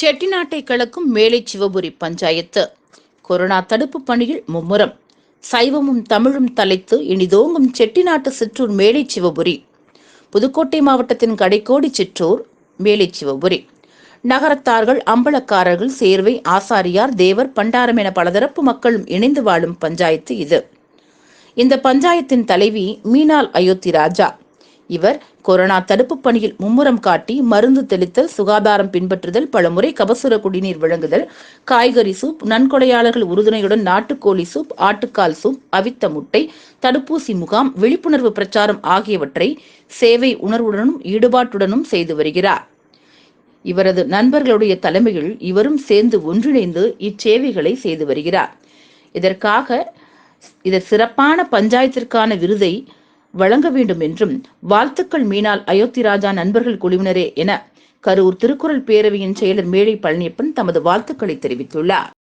செட்டிநாட்டை கலக்கும் மேலை சிவபுரி பஞ்சாயத்து. கொரோனா தடுப்பு பணியில் மும்முரம். சைவமும் தமிழும் தலைத்து இனிதோங்கும் செட்டிநாட்டு சிற்றூர் மேலை சிவபுரி. புதுக்கோட்டை மாவட்டத்தின் கடைக்கோடி சிற்றூர் மேலை சிவபுரி. நகரத்தார்கள் அம்பலக்காரர்கள் சேர்வை ஆசாரியார் தேவர் பண்டாரம் என பலதரப்பு மக்களும் இணைந்து வாழும் பஞ்சாயத்து இது. இந்த பஞ்சாயத்தின் தலைவி மீனால் அயோத்தி ராஜா. இவர் கொரோனா தடுப்பு பணியில் மும்முரம் காட்டி மருந்து தெளித்தல் சுகாதாரம் பின்பற்றுதல் பலமுறை கபசுர குடிநீர் வழங்குதல் காய்கறி சூப் நன்கொடையாளர்கள் உறுதுணையுடன் நாட்டுக்கோழி சூப் ஆட்டுக்கால் சூப் அவித்த முட்டை தடுப்பூசி முகாம் விழிப்புணர்வு பிரச்சாரம் ஆகியவற்றை சேவை உணர்வுடனும் ஈடுபாட்டுடனும் செய்து வருகிறார். இவரது நண்பர்களுடைய தலைமையில் இவரும் சேர்ந்து ஒன்றிணைந்து இச்சேவைகளை செய்து வருகிறார். இதற்காக இதர் சிறப்பான பஞ்சாயத்திற்கான விருதை வழங்க வேண்டும் என்றும் வாழ்த்துக்கள் மீனால் அயோத்தி ராஜா நண்பர்கள் குழுவினரே என கரூர் திருக்குறள் பேரவையின் செயலர் மேடை பழனியப்பன் தமது வாழ்த்துக்களை தெரிவித்துள்ளார்.